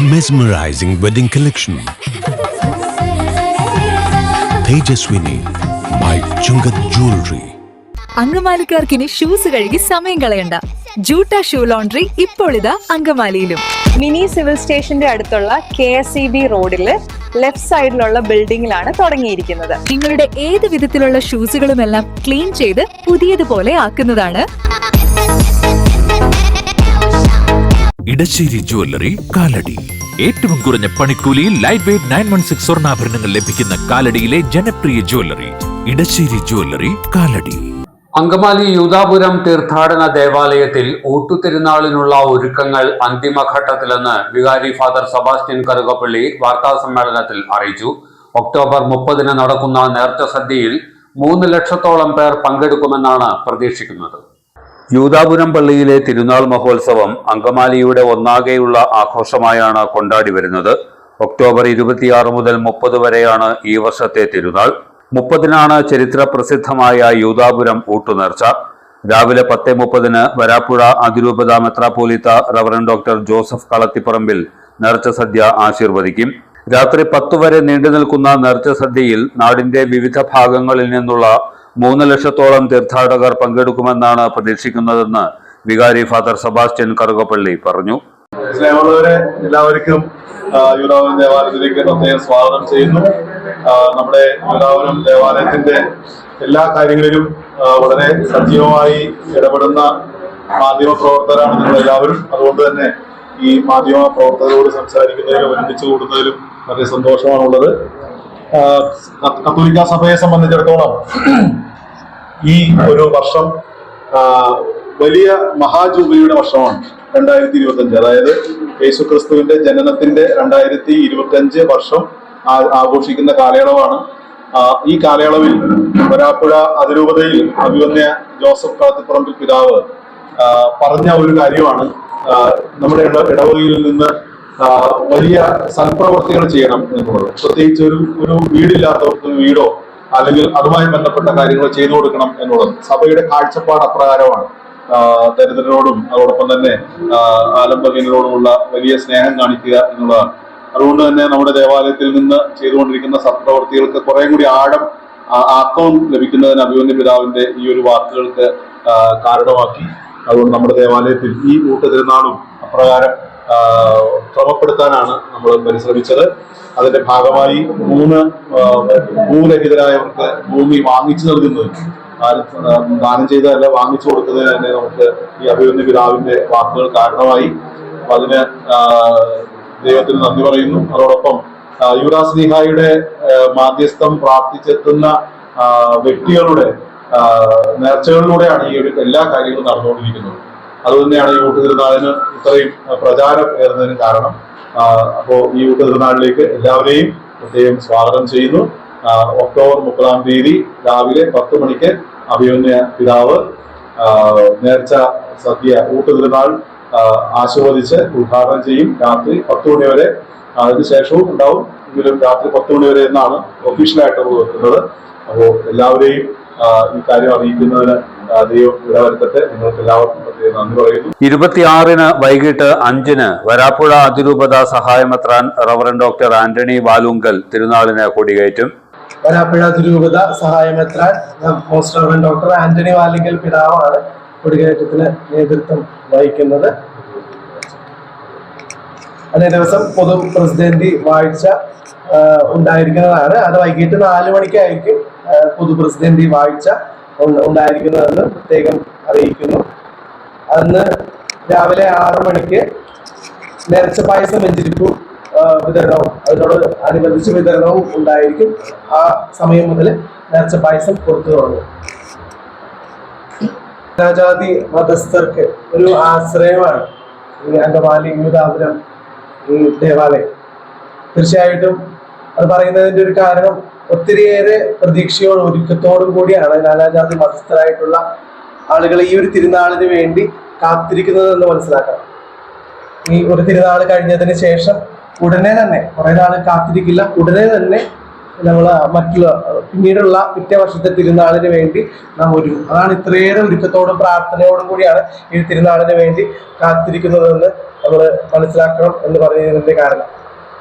Mesmerizing wedding collection. Tejaswini by Chungat Jewelry. അങ്കമാലിക്കാർക്കിനി shoes കഴുകി സമയം കളയണ്ട ജൂട്ട ഷൂ ലോണ്ടറി ഇപ്പോൾ ഇതാ അങ്കമാലിയിലും മിനി സിവിൽ സ്റ്റേഷന്റെ അടുത്തുള്ള കെ എസ് ഇ ബി റോഡിൽ ലെഫ്റ്റ് സൈഡിലുള്ള ബിൽഡിംഗിലാണ് തുടങ്ങിയിരിക്കുന്നത് നിങ്ങളുടെ ഏത് വിധത്തിലുള്ള ഷൂസുകളും എല്ലാം ക്ലീൻ ചെയ്ത് പുതിയതുപോലെ ആക്കുന്നതാണ് ഇടശ്ശേരി ജുവല്ലറി കാലടി. ഏറ്റവും കുറഞ്ഞ പണിക്കൂലിയിൽ light weight nine one six സ്വർണാഭരണങ്ങൾ ലഭിക്കുന്ന കാലടിയിലെ ജനപ്രിയ ജുവല്ലറി ഇടശ്ശേരി ജുവല്ലറി കാലടി. അങ്കമാലി യൂതാപുരം തീർത്ഥാടന ദേവാലയത്തിൽ ഊട്ടുതിരുനാളിനുള്ള ഒരുക്കങ്ങൾ അന്തിമഘട്ടത്തിലെന്ന് വികാരി ഫാദർ സെബാസ്റ്റ്യൻ കറുകപ്പള്ളി വാർത്താസമ്മേളനത്തിൽ അറിയിച്ചു. ഒക്ടോബർ മുപ്പതിന് നടക്കുന്ന നേർച്ച സദ്യയിൽ മൂന്ന് ലക്ഷത്തോളം പേർ പങ്കെടുക്കുമെന്നാണ് പ്രതീക്ഷിക്കുന്നത്. യൂതാപുരം പള്ളിയിലെ തിരുനാൾ മഹോത്സവം അങ്കമാലിയുടെ ഒന്നാകെയുള്ള ആഘോഷമായാണ് കൊണ്ടാടി വരുന്നത്. ഒക്ടോബർ ഇരുപത്തിയാറ് മുതൽ മുപ്പത് വരെയാണ് ഈ വർഷത്തെ തിരുനാൾ. മുപ്പതിനാണ് ചരിത്ര പ്രസിദ്ധമായ യൂതാപുരം ഊട്ടുനേർച്ച. രാവിലെ പത്ത് മുപ്പതിന് വരാപ്പുഴ അതിരൂപത മെത്രാപോലിത്ത റവറൻ ഡോക്ടർ ജോസഫ് കളത്തിപ്പറമ്പിൽ നേർച്ച സദ്യ ആശീർവദിക്കും. രാത്രി പത്തു വരെ നീണ്ടു നിൽക്കുന്ന നേർച്ച സദ്യയിൽ നാടിന്റെ വിവിധ ഭാഗങ്ങളിൽ നിന്നുള്ള മൂന്ന് ലക്ഷത്തോളം തീർത്ഥാടകർ പങ്കെടുക്കുമെന്നാണ് പ്രതീക്ഷിക്കുന്നതെന്ന് വികാരി ഫാദർ സെബാസ്റ്റ്യൻ കറുകപ്പള്ളി പറഞ്ഞു. സ്നേഹമുള്ളവരെ എല്ലാവർക്കും ആ, ദേവാലയത്തിലേക്ക് പ്രത്യേകം സ്വാഗതം ചെയ്യുന്നു. നമ്മുടെ യൂദാപുരം ദേവാലയത്തിന്റെ എല്ലാ കാര്യങ്ങളിലും വളരെ സജീവമായി ഇടപെടുന്ന മാധ്യമ പ്രവർത്തകരാണ് നിങ്ങൾ എല്ലാവരും അതുകൊണ്ട് തന്നെ ഈ മാധ്യമ പ്രവർത്തകരോട് സംസാരിക്കുന്നതിലും ഒരുമിച്ച് കൂടുന്നതിലും വളരെ സന്തോഷമാണുള്ളത്. കത്തോലിക്ക സഭയെ സംബന്ധിച്ചിടത്തോളം ഈ ഒരു വർഷം വലിയ മഹാജൂബിലിയുടെ വർഷമാണ്. രണ്ടായിരത്തി ഇരുപത്തി അഞ്ച് അതായത് യേശു ക്രിസ്തുവിന്റെ ജനനത്തിന്റെ രണ്ടായിരത്തി ഇരുപത്തി അഞ്ച് വർഷം ആഘോഷിക്കുന്ന കാലയളവാണ്. ഈ കാലയളവിൽ വരാപ്പുഴ അതിരൂപതയിൽ അഭിവന്യ ജോസഫ് കാത്തിപ്പറമ്പിൽ പിതാവ് പറഞ്ഞ ഒരു കാര്യമാണ്. നമ്മുടെ ഇടവകയിൽ നിന്ന് വലിയ സൽപ്രവർത്തികൾ ചെയ്യണം എന്നുള്ളത്. പ്രത്യേകിച്ച് ഒരു ഒരു വീടില്ലാത്തവർക്ക് വീടോ അല്ലെങ്കിൽ അതുമായി ബന്ധപ്പെട്ട കാര്യങ്ങൾ ചെയ്തു കൊടുക്കണം എന്നുള്ളത്. സഭയുടെ കാഴ്ചപ്പാട് അപ്രകാരമാണ്. ദരിദ്രരോടും അതോടൊപ്പം തന്നെ ആ, ആലംബഹീനരോടുമുള്ള വലിയ സ്നേഹം കാണിക്കുക എന്നുള്ളതാണ്. അതുകൊണ്ട് തന്നെ നമ്മുടെ ദേവാലയത്തിൽ നിന്ന് ചെയ്തുകൊണ്ടിരിക്കുന്ന സത്പ്രവർത്തികൾക്ക് കുറെ കൂടി ആഴം ആക്കം ലഭിക്കുന്നതിന് അഭിമന്യ പിതാവിന്റെ ഈ ഒരു വാക്കുകൾക്ക് കാരണമാക്കി. അതുകൊണ്ട് നമ്മുടെ ദേവാലയത്തിൽ ഈ ഊട്ട് തിരുനാളും അപ്രകാരം ക്രമപ്പെടുത്താനാണ് നമ്മൾ പരിശ്രമിച്ചത്. അതിന്റെ ഭാഗമായി മൂന്ന് ഭൂരഹിതരായവർക്ക് ഭൂമി വാങ്ങിച്ചു നൽകുന്നത് ദാനം ചെയ്തതല്ല വാങ്ങിച്ചു കൊടുക്കുന്നതിന് തന്നെ നമുക്ക് ഈ അഭിമന്യ പിതാവിന്റെ വാക്കുകൾ കാരണമായി. അതിന് ദൈവത്തിന് നന്ദി പറയുന്നു. അതോടൊപ്പം യുവരാജ് സ്നേഹായുടെ മാധ്യസ്ഥം പ്രാർത്ഥിച്ചെത്തുന്ന വ്യക്തികളുടെ നേർച്ചകളിലൂടെയാണ് ഈ എല്ലാ കാര്യങ്ങളും നടന്നുകൊണ്ടിരിക്കുന്നത്. അതുതന്നെയാണ് ഈ ഊട്ട് തിരുനാളിന് ഇത്രയും പ്രചാരം ഏറുന്നതിന് കാരണം. അപ്പോൾ അപ്പോ ഈ ഊട്ട് തിരുനാളിലേക്ക് എല്ലാവരെയും പ്രത്യേകം സ്വാഗതം ചെയ്യുന്നു. ഒക്ടോബർ മുപ്പതാം തീയതി രാവിലെ പത്ത് മണിക്ക് അഭിമന്യ പിതാവ് നേർച്ച സദ്യ ഊട്ട് തിരുനാൾ ആശീർവദിച്ച് ഉദ്ഘാടനം ചെയ്യും. രാത്രി പത്ത് മണി വരെ അതിനുശേഷവും ഉണ്ടാവും. എങ്കിലും രാത്രി പത്ത് മണി വരെ എന്നാണ് ഒഫീഷ്യലായിട്ട് വെക്കുന്നത് അപ്പോൾ എല്ലാവരെയും ആ, ഈ കാര്യം അറിയിക്കുന്നതിന് ആ, ദൈവം ഇടവരുത്തട്ടെ. നിങ്ങൾക്ക് എല്ലാവർക്കും പ്രത്യേകം നന്ദി പറയുന്നു. ഇരുപത്തിയാറിന് വൈകിട്ട് അഞ്ചിന് വരാപ്പുഴ അതിരൂപത സഹായമെത്രാൻ റവറൻ ഡോക്ടർ ആന്റണി വാലുങ്കൽ തിരുനാളിന് കൊടികയറ്റും. വരാപ്പുഴ അതിരൂപത സഹായമെത്രാൻ most reverend doctor Antony Valumkal പിതാവാണ് കൊടികയറ്റത്തിന് നേതൃത്വം വഹിക്കുന്നത്. അതേ ദിവസം പൊതു പ്രസിഡന്റ് വാഴ്ച ഉണ്ടായിരിക്കുന്നതാണ്. അത് വൈകിട്ട് നാല് മണിക്കായിരിക്കും. പൊതു പ്രസിഡന്റ് വാഴ്ച ഉണ്ട- ഉണ്ടായിരിക്കുന്നതെന്ന് പ്രത്യേകം അറിയിക്കുന്നു. അന്ന് രാവിലെ ആറ് മണിക്ക് നേർച്ച പായസം വെഞ്ചിരിപ്പു വിതരണവും. അതിനോട് അനുബന്ധിച്ച് വിതരണവും ഉണ്ടായിരിക്കും ആ സമയം മുതൽ നേർച്ച പായസം കൊടുത്തു തുടങ്ങും. രാജാതി മതസ്ഥർക്ക് ഒരു ആശ്രയമാണ് ഈ അങ്കമാലി യൂതാപുരം ഈ ദേവാലയം. തീർച്ചയായിട്ടും അത് പറയുന്നതിന്റെ ഒരു കാരണം ഒത്തിരിയേറെ പ്രതീക്ഷയോടും ഒരുക്കത്തോടും കൂടിയാണ് നാനാജാതി മതസ്ഥരായിട്ടുള്ള ആളുകൾ ഈ ഒരു തിരുനാളിന് വേണ്ടി കാത്തിരിക്കുന്നത് എന്ന് മനസ്സിലാക്കണം ഈ ഒരു തിരുനാൾ കഴിഞ്ഞതിന് ശേഷം ഉടനെ തന്നെ കുറെ നാൾ കാത്തിരിക്കില്ല ഉടനെ തന്നെ നമ്മൾ മറ്റുള്ള പിന്നീടുള്ള പിറ്റേ വർഷത്തെ തിരുനാളിന് വേണ്ടി നാം ഒരു അതാണ് ഇത്രയേറെ ഒരുക്കത്തോടും പ്രാർത്ഥനയോടും കൂടിയാണ് ഈ തിരുനാളിന് വേണ്ടി കാത്തിരിക്കുന്നതെന്ന് നമ്മൾ മനസ്സിലാക്കണം എന്ന് പറയുന്നതിന്റെ കാരണം.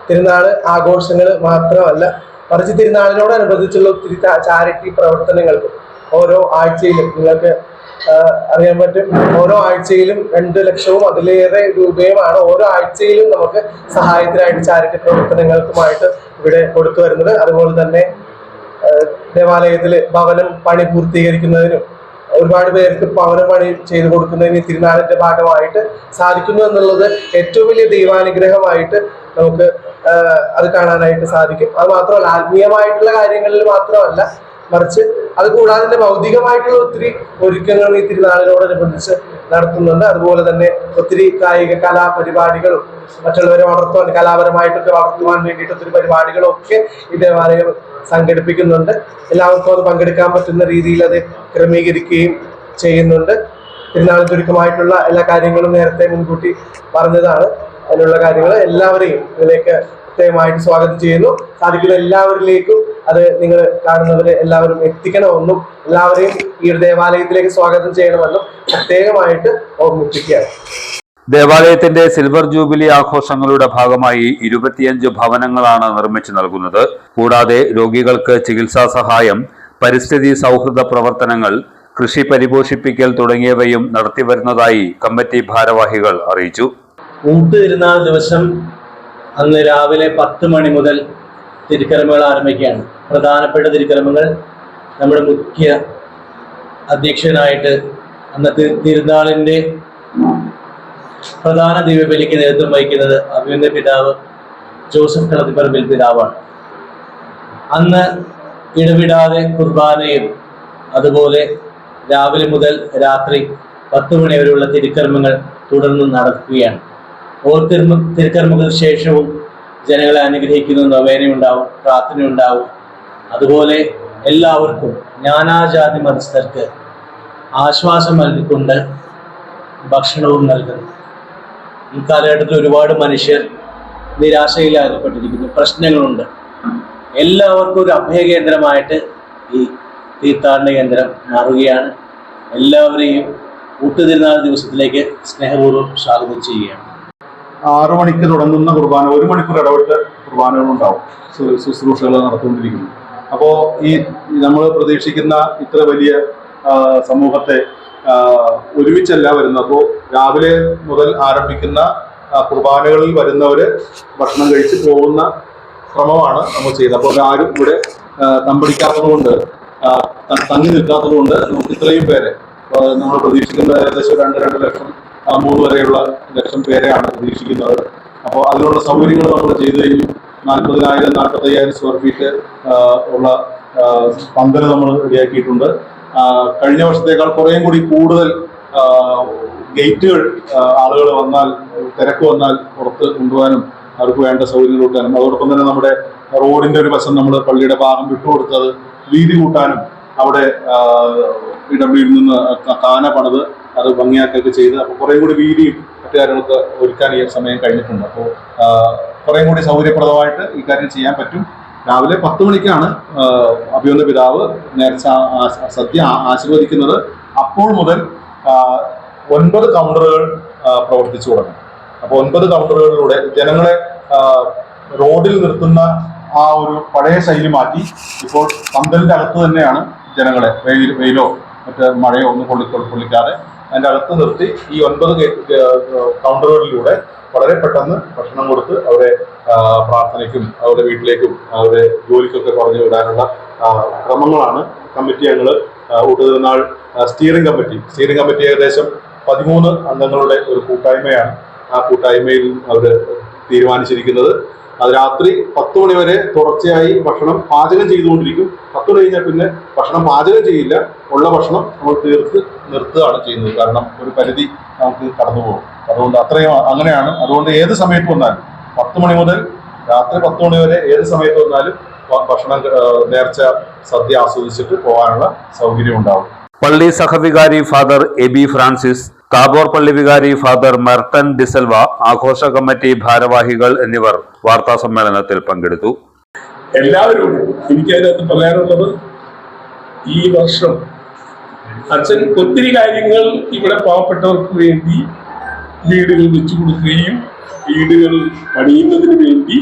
തിരുനാൾ ആഘോഷങ്ങൾ മാത്രമല്ല മറിച്ച് തിരുനാളിനോടനുബന്ധിച്ചുള്ള ഒത്തിരി ചാരിറ്റി പ്രവർത്തനങ്ങൾക്കും ഓരോ ആഴ്ചയിലും നിങ്ങൾക്ക് അറിയാൻ പറ്റും. ഓരോ ആഴ്ചയിലും രണ്ട് ലക്ഷവും അതിലേറെ രൂപയുമാണ് ഓരോ ആഴ്ചയിലും നമുക്ക് സഹായത്തിനായിട്ട് ചാരിറ്റി പ്രവർത്തനങ്ങൾക്കുമായിട്ട് ഇവിടെ കൊടുത്തു വരുന്നത്. അതുപോലെ തന്നെ ദേവാലയത്തിൽ ഭവനം പണി പൂർത്തീകരിക്കുന്നതിനും ഒരുപാട് പേർക്ക് ഭവന പണി ചെയ്തു കൊടുക്കുന്നതിന് തിരുനാളിന്റെ ഭാഗമായിട്ട് സാധിക്കുന്നു എന്നുള്ളത് ഏറ്റവും വലിയ ദൈവാനുഗ്രഹമായിട്ട് നമുക്ക് അത് കാണാനായിട്ട് സാധിക്കും. അത് മാത്രമല്ല ആത്മീയമായിട്ടുള്ള കാര്യങ്ങളിൽ മാത്രമല്ല മറിച്ച് അത് കൂടാതെ തന്നെ ഭൗതികമായിട്ടുള്ള ഒത്തിരി ഒരുക്കങ്ങൾ ഈ തിരുനാളിനോടനുബന്ധിച്ച് നടത്തുന്നുണ്ട്. അതുപോലെ തന്നെ ഒത്തിരി കായിക കലാപരിപാടികളും മറ്റുള്ളവരെ വളർത്തുവാൻ കലാപരമായിട്ടൊക്കെ വളർത്തുവാൻ വേണ്ടിയിട്ട് ഒത്തിരി പരിപാടികളും ഒക്കെ ഈ ദേവാലയം സംഘടിപ്പിക്കുന്നുണ്ട്. എല്ലാവർക്കും അത് പങ്കെടുക്കാൻ പറ്റുന്ന രീതിയിൽ അത് ക്രമീകരിക്കുകയും ചെയ്യുന്നുണ്ട്. തിരുനാൾ ചുരുക്കമായിട്ടുള്ള എല്ലാ കാര്യങ്ങളും നേരത്തെ മുൻകൂട്ടി പറഞ്ഞതാണ്. അതിനുള്ള കാര്യങ്ങൾ എല്ലാവരെയും ഇതിലേക്ക് പ്രത്യേകമായിട്ട് സ്വാഗതം ചെയ്യുന്നു. സാധിക്കുന്ന എല്ലാവരിലേക്കും അത് നിങ്ങൾ കാണുന്നവരെ എല്ലാവരും എത്തിക്കണമെന്നും എല്ലാവരെയും ഈ ഒരു ദേവാലയത്തിലേക്ക് സ്വാഗതം ചെയ്യണമെന്നും പ്രത്യേകമായിട്ട് ഓർമ്മിപ്പിക്കുകയാണ്. ദേവാലയത്തിന്റെ സിൽവർ ജൂബിലി ആഘോഷങ്ങളുടെ ഭാഗമായി ഇരുപത്തിയഞ്ച് ഭവനങ്ങളാണ് നിർമ്മിച്ചു നൽകുന്നത്. കൂടാതെ രോഗികൾക്ക് ചികിത്സാ സഹായം പരിസ്ഥിതി സൗഹൃദ പ്രവർത്തനങ്ങൾ കൃഷി പരിപോഷിപ്പിക്കൽ തുടങ്ങിയവയും നടത്തിവരുന്നതായി കമ്മിറ്റി ഭാരവാഹികൾ അറിയിച്ചു. ഊട്ട് തിരുനാൾ ദിവസം അന്ന് രാവിലെ പത്ത് മണി മുതൽ തിരുക്കർമ്മകൾ ആരംഭിക്കുകയാണ്. പ്രധാനപ്പെട്ട തിരുക്കർമ്മങ്ങൾ നമ്മുടെ മുഖ്യ അധ്യക്ഷനായിട്ട് അന്നത്തെ തിരുനാളിന്റെ പ്രധാന ദിവ്യബലിക്ക് നേതൃത്വം വഹിക്കുന്നത് അഭിനന്ദ പിതാവ് ജോസഫ് കളത്തിപ്പറമ്പിൽ പിതാവാണ്. അന്ന് ഇടവിടാതെ കുർബാനയും അതുപോലെ രാവിലെ മുതൽ രാത്രി പത്ത് മണിവരെയുള്ള തിരുക്കർമ്മങ്ങൾ തുടർന്ന് നടക്കുകയാണ്. ഓരോ തിരുമ തിരുക്കർമ്മങ്ങൾക്ക് ശേഷവും ജനങ്ങളെ അനുഗ്രഹിക്കുന്ന നൊവേനയുണ്ടാവും പ്രാർത്ഥനയുണ്ടാവും. അതുപോലെ എല്ലാവർക്കും ജ്ഞാനാജാതി മതസ്ഥർക്ക് ആശ്വാസം നൽകിക്കൊണ്ട് ഭക്ഷണവും നൽകുന്നു. ഈ കാലഘട്ടത്തിൽ ഒരുപാട് മനുഷ്യർ നിരാശയിൽ അകപ്പെട്ടിരിക്കുന്നു പ്രശ്നങ്ങളുണ്ട്. എല്ലാവർക്കും ഒരു അഭയകേന്ദ്രമായിട്ട് ഈ തീർത്ഥാടന കേന്ദ്രം മാറുകയാണ്. എല്ലാവരെയും ഊട്ടുതിരുനാൾ ദിവസത്തിലേക്ക് സ്നേഹപൂർവം സ്വാഗതം ചെയ്യുകയാണ്. ആറു മണിക്ക് തുടങ്ങുന്ന കുർബാന ഒരു മണിക്കൂർ ഇടവിട്ട് ശു- ശുശ്രൂഷകൾ നടത്തുകൊണ്ടിരിക്കുന്നു അപ്പോൾ ഈ നമ്മൾ പ്രതീക്ഷിക്കുന്ന ഇത്ര വലിയ സമൂഹത്തെ ഒരുമിച്ചല്ല വരുന്നത്. അപ്പോൾ രാവിലെ മുതൽ ആരംഭിക്കുന്ന കുർബാനകളിൽ വരുന്നവര് ഭക്ഷണം കഴിച്ച് പോകുന്ന ശ്രമമാണ് നമ്മൾ ചെയ്തത്. അപ്പോൾ ആരും ഇവിടെ തമ്പടിക്കാത്തതുകൊണ്ട് തമ്പടിക്കാത്തത് കൊണ്ട് തങ്ങി നിൽക്കാത്തത് കൊണ്ട് നമുക്ക് ഇത്രയും പേരെ നമ്മൾ പ്രതീക്ഷിക്കുന്ന ഏകദേശം രണ്ട് രണ്ട് ലക്ഷം മൂന്ന് വരെയുള്ള ലക്ഷം പേരെയാണ് പ്രതീക്ഷിക്കുന്നത്. അപ്പോൾ അതിനുള്ള സൗകര്യങ്ങൾ നമ്മൾ ചെയ്തു കഴിഞ്ഞു. നാൽപ്പതിനായിരം നാൽപ്പത്തയ്യായിരം സ്ക്വയർ ഫീറ്റ് ഉള്ള ആ, പന്തൽ നമ്മൾ റെഡിയാക്കിയിട്ടുണ്ട്. കഴിഞ്ഞ വർഷത്തേക്കാൾ കുറേയും കൂടി കൂടുതൽ ഗേറ്റുകൾ ആളുകൾ വന്നാൽ തിരക്ക് വന്നാൽ പുറത്ത് കൊണ്ടുപോകാനും അവർക്ക് വേണ്ട സൗകര്യങ്ങൾ കൊടുക്കാനും. അതോടൊപ്പം തന്നെ നമ്മുടെ റോഡിന്റെ ഒരു വശം നമ്മൾ പള്ളിയുടെ ഭാഗം വിട്ടുകൊടുത്തത് വീതി കൂട്ടാനും അവിടെ ഡബ്ല്യുയിൽ നിന്ന് കാന പണിത് അത് ഭംഗിയാക്കുകയൊക്കെ ചെയ്ത് അപ്പോൾ കുറേ കൂടി വീതിയും മറ്റു കാര്യങ്ങളൊക്കെ ഒരുക്കാൻ ഈ സമയം കഴിഞ്ഞിട്ടുണ്ട്. അപ്പോൾ കുറേ കൂടി സൗകര്യപ്രദമായിട്ട് ഈ കാര്യം ചെയ്യാൻ പറ്റും. രാവിലെ പത്ത് മണിക്കാണ് അഭിയുന്ന പിതാവ് നേരത്തെ സദ്യ ആശീർവദിക്കുന്നത്. അപ്പോൾ മുതൽ ഒൻപത് കൗണ്ടറുകൾ പ്രവർത്തിച്ചു തുടങ്ങും. അപ്പോൾ ഒൻപത് കൗണ്ടറുകളിലൂടെ ജനങ്ങളെ റോഡിൽ നിർത്തുന്ന ആ ഒരു പഴയ ശൈലി മാറ്റി ഇപ്പോൾ പന്തലിന്റെ അകത്ത് തന്നെയാണ് ജനങ്ങളെ വെയിൽ വെയിലോ മറ്റ് മഴയോ ഒന്നും കൊള്ളി കൊള്ളിക്കാതെ അതിന്റെ അകത്ത് നിർത്തി ഈ ഒൻപത് കൗണ്ടറുകളിലൂടെ വളരെ പെട്ടെന്ന് ഭക്ഷണം കൊടുത്ത് അവരെ പ്രാർത്ഥനയ്ക്കും അവരുടെ വീട്ടിലേക്കും അവരുടെ ജോലിക്കൊക്കെ പറഞ്ഞു വിടാനുള്ള ക്രമങ്ങളാണ് കമ്മിറ്റി ഞങ്ങൾ ഊട്ടുതിരുന്നാൾ സ്റ്റിയറിംഗ് കമ്മിറ്റി സ്റ്റിയറിംഗ് കമ്മിറ്റി ഏകദേശം പതിമൂന്ന് അംഗങ്ങളുടെ ഒരു കൂട്ടായ്മയാണ്. ആ കൂട്ടായ്മയിൽ അവർ തീരുമാനിച്ചിരിക്കുന്നത്. അത് രാത്രി പത്ത് മണി വരെ തുടർച്ചയായി ഭക്ഷണം പാചകം ചെയ്തുകൊണ്ടിരിക്കും. പത്ത് മണി കഴിഞ്ഞാൽ പിന്നെ ഭക്ഷണം പാചകം ചെയ്യില്ല. ഉള്ള ഭക്ഷണം നമ്മൾ തീർത്ത് നിർത്തുകയാണ് ചെയ്യുന്നത്. കാരണം ഒരു പരിധി നമുക്ക് കടന്നു പോകും. അതുകൊണ്ട് അത്രയും അങ്ങനെയാണ്. അതുകൊണ്ട് ഏത് സമയത്ത് വന്നാലും പത്ത് മണി മുതൽ രാത്രി പത്ത് മണി വരെ ഏത് സമയത്ത് വന്നാലും ഭക്ഷണം നേർച്ച സദ്യ ആസ്വദിച്ചിട്ട് പോകാനുള്ള സൗകര്യം ഉണ്ടാവും. പള്ളി സഹവികാരി ഫാദർ എബി ഫ്രാൻസിസ് താബോർ പള്ളി വികാരി ഫാദർ മെർട്ടൻ ഡിസൽവ ആഘോഷ കമ്മിറ്റി ഭാരവാഹികൾ എന്നിവർ വാർത്താ സമ്മേളനത്തിൽ പങ്കെടുത്തു. എല്ലാവരും എനിക്ക് അതിനകത്ത് പറയാനുള്ളത് ഈ വർഷം അച്ഛൻ ഒത്തിരി കാര്യങ്ങൾ ഇവിടെ പാവപ്പെട്ടവർക്ക് വേണ്ടി വീടുകൾ വെച്ചു കൊടുക്കുകയും വീടുകൾ പണിയുന്നതിന് വേണ്ടി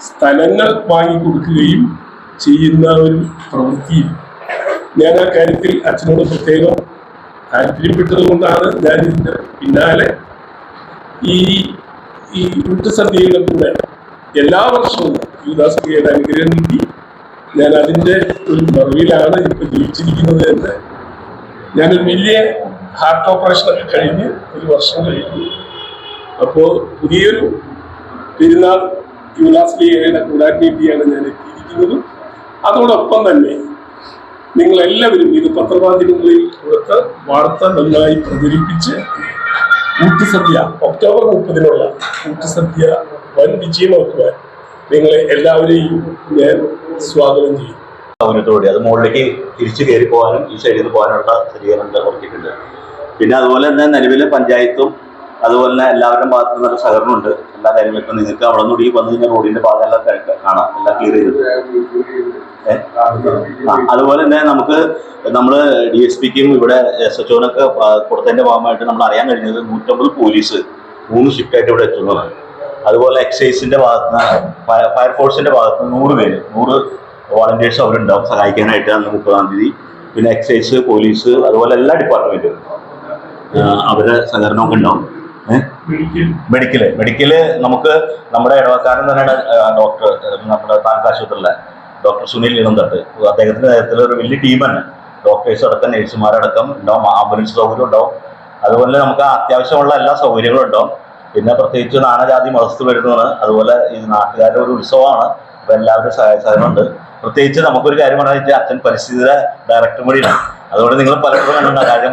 സ്ഥലങ്ങൾ വാങ്ങിക്കൊടുക്കുകയും ചെയ്യുന്ന ഒരു പ്രവൃത്തിയിൽ ഞാൻ ആ കാര്യത്തിൽ അച്ഛനോട് പ്രത്യേകം താല്പര്യപ്പെട്ടത് കൊണ്ടാണ് ഞാൻ ഇതിന്റെ പിന്നാലെ ഈ ഈ ഊട്ടുസദ്യയുടെ കൂടെ എല്ലാ വർഷവും യുവദാസയുടെ അനുഗ്രഹം കിട്ടി ഞാൻ അതിന്റെ ഒരു മറവിലാണ് ഇപ്പൊ ജീവിച്ചിരിക്കുന്നത് എന്ന് ഞാനൊരു വലിയ ഹാർട്ട് ഓപ്പറേഷൻ ഒക്കെ കഴിഞ്ഞ് ഒരു വർഷം കഴിഞ്ഞു. അപ്പോ പുതിയൊരു പെരുന്നാൾ യുവദാസ്ലിയുടെ കൂടാൻ വേണ്ടിയാണ് ഞാൻ എത്തിയിരിക്കുന്നത്. അതോടൊപ്പം തന്നെ നിങ്ങൾ എല്ലാവരും ഇത് പത്രമാധ്യമങ്ങളിൽ കൊടുത്ത് വാർത്ത നന്നായി പ്രചരിപ്പിച്ച് ഊട്ടുസദ്യ ഒക്ടോബർ മുപ്പതിനുള്ള ഊട്ടുസദ്യ വൻ വിജയമാക്കുവാൻ നിങ്ങളെ എല്ലാവരെയും ഞാൻ സ്വാഗതം ചെയ്യും. സൗകര്യത്തോടെ അത് മുകളിലേക്ക് തിരിച്ചു കയറി പോകാനും ഈ ശരീരത്തിൽ പോകാനുള്ള സ്ഥിരീകരണം ഒരുക്കിയിട്ടുണ്ട് പിന്നെ അതുപോലെ തന്നെ നിലവിലെ പഞ്ചായത്തും അതുപോലെ തന്നെ എല്ലാവരുടെയും ഭാഗത്തു നിന്നുള്ള സഹകരണമുണ്ട്. എല്ലാ കാര്യങ്ങളും ഇപ്പം നിങ്ങൾക്ക് അവിടെ നിന്ന് ഈ വന്നു കഴിഞ്ഞാൽ റോഡിന്റെ ഭാഗം എല്ലാം കാണാം. എല്ലാം ക്ലിയർ ചെയ്തത് അതുപോലെ തന്നെ നമുക്ക് നമ്മൾ ഡി എസ് പിക്കും ഇവിടെ എസ് എച്ച് ഒനൊക്കെ കൊടുത്തതിന്റെ ഭാഗമായിട്ട് നമ്മൾ അറിയാൻ കഴിഞ്ഞത് നൂറ്റമ്പത് പോലീസ് മൂന്ന് ഷിഫ്റ്റായിട്ട് ഇവിടെ എത്തുന്നതാണ്. അതുപോലെ എക്സൈസിന്റെ ഭാഗത്ത് ഫയർഫോഴ്സിന്റെ ഭാഗത്ത് നൂറ് പേര് നൂറ് വോളണ്ടിയേഴ്സ് അവരുണ്ടാവും സഹായിക്കാനായിട്ട് അന്ന് മുപ്പതാം തീയതി. പിന്നെ എക്സൈസ് പോലീസ് അതുപോലെ എല്ലാ ഡിപ്പാർട്ട്മെന്റും അവരുടെ സഹകരണമൊക്കെ ഉണ്ടാവും. മെഡിക്കൽ മെഡിക്കൽ നമുക്ക് നമ്മുടെ ഇടവക്കാരൻ തന്നെയാണ് ഡോക്ടർ നമ്മുടെ താലൂക്ക് ആശുപത്രിയിലെ ഡോക്ടർ സുനിൽ ഇളന്തട്ട് അദ്ദേഹത്തിന്റെ നേതൃത്വത്തിൽ ഒരു വലിയ ടീം തന്നെ ഡോക്ടേഴ്സ് അടക്കം നഴ്സുമാരടക്കം ഉണ്ടാവും ആംബുലൻസ് സൗകര്യം ഉണ്ടാവും അതുപോലെ നമുക്ക് അത്യാവശ്യമുള്ള എല്ലാ സൗകര്യങ്ങളും ഉണ്ടാവും പിന്നെ പ്രത്യേകിച്ച് നാനാജാതി മതസ്ഥ വരുന്നതാണ്. അതുപോലെ ഈ നാട്ടുകാരുടെ ഒരു ഉത്സവമാണ്. അപ്പൊ എല്ലാവരും സഹായ സഹകരണമുണ്ട് പ്രത്യേകിച്ച് നമുക്കൊരു കാര്യം പറഞ്ഞാൽ അച്ഛൻ പരിസ്ഥിതിയുടെ ഡയറക്ടർ കൂടിയാണ്. അതുകൊണ്ട് നിങ്ങൾ പലപ്പോഴും കണ്ടിട്ടുണ്ടാകും കാര്യം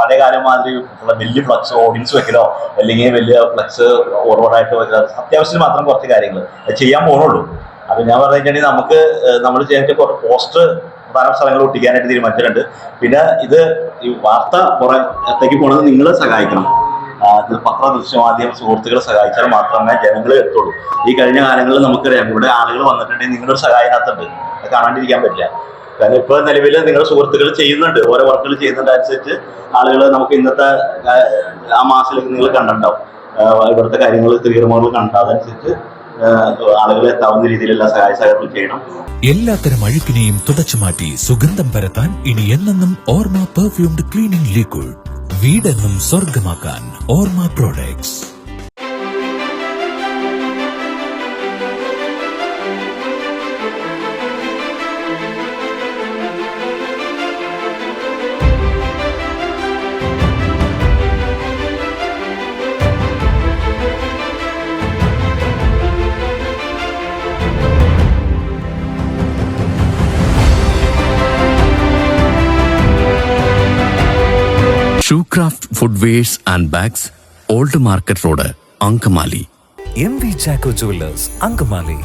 പഴയ കാലം മാതിരി വലിയ ഫ്ലക്സ് ഓഡിയൻസ് വെക്കലോ അല്ലെങ്കിൽ വലിയ ഫ്ലക്സ് ഓർവേഡായിട്ട് വെക്കലോ അത്യാവശ്യം മാത്രം കുറച്ച് കാര്യങ്ങൾ ചെയ്യാൻ പോകുന്നുള്ളൂ അപ്പൊ ഞാൻ പറഞ്ഞിട്ടുണ്ടെങ്കിൽ നമുക്ക് നമ്മൾ ചെയ്യാൻ കുറച്ച് പോസ്റ്റർ പ്രധാന സ്ഥലങ്ങൾ ഒട്ടിക്കാനായിട്ട് തീരുമാനിച്ചിട്ടുണ്ട്. പിന്നെ ഇത് ഈ വാർത്ത പുറത്തേക്ക് പോണത് നിങ്ങൾ സഹായിക്കണം. പത്ര ദൃശ്യമാധ്യമ സുഹൃത്തുക്കളെ സഹായിച്ചാൽ മാത്രമേ ജനങ്ങൾ എത്തുള്ളൂ. ഈ കഴിഞ്ഞ കാലങ്ങളിൽ നമുക്കറിയാം ഇവിടെ ആളുകൾ വന്നിട്ടുണ്ടെങ്കിൽ നിങ്ങളുടെ ഒരു സഹായം അതിനകത്തുണ്ട് അത് കാണാണ്ടിരിക്കാൻ പറ്റില്ല. കാരണം ഇപ്പൊ നിലവിൽ നിങ്ങളുടെ സുഹൃത്തുക്കൾ ചെയ്യുന്നുണ്ട്. ഓരോ വർക്കുകൾ ചെയ്യുന്നുണ്ട്. അനുസരിച്ച് ആളുകൾ നമുക്ക് ഇന്നത്തെ ആ, മാസത്തിൽ നിങ്ങൾ കണ്ടിട്ടുണ്ടാവും. ഇവിടുത്തെ കാര്യങ്ങൾ തീർമാനങ്ങൾ കണ്ട അതനുസരിച്ച് ആളുകൾ എത്താവുന്ന രീതിയിലുള്ള സഹായ സഹകരണം ചെയ്യണം. എല്ലാത്തരം അഴുക്കിനെയും തുടച്ചു മാറ്റി സുഗന്ധം പരത്താൻ ഇനി എന്നെന്നും ഓർമ്മ പെർഫ്യൂംഡ് ക്ലീനിംഗ് ലിക്വിഡ് വീടെന്നും സ്വർഗമാക്കാൻ Orma products shoecraft footwears and bags old market road Angamaly M V Chacko jewellers Angamaly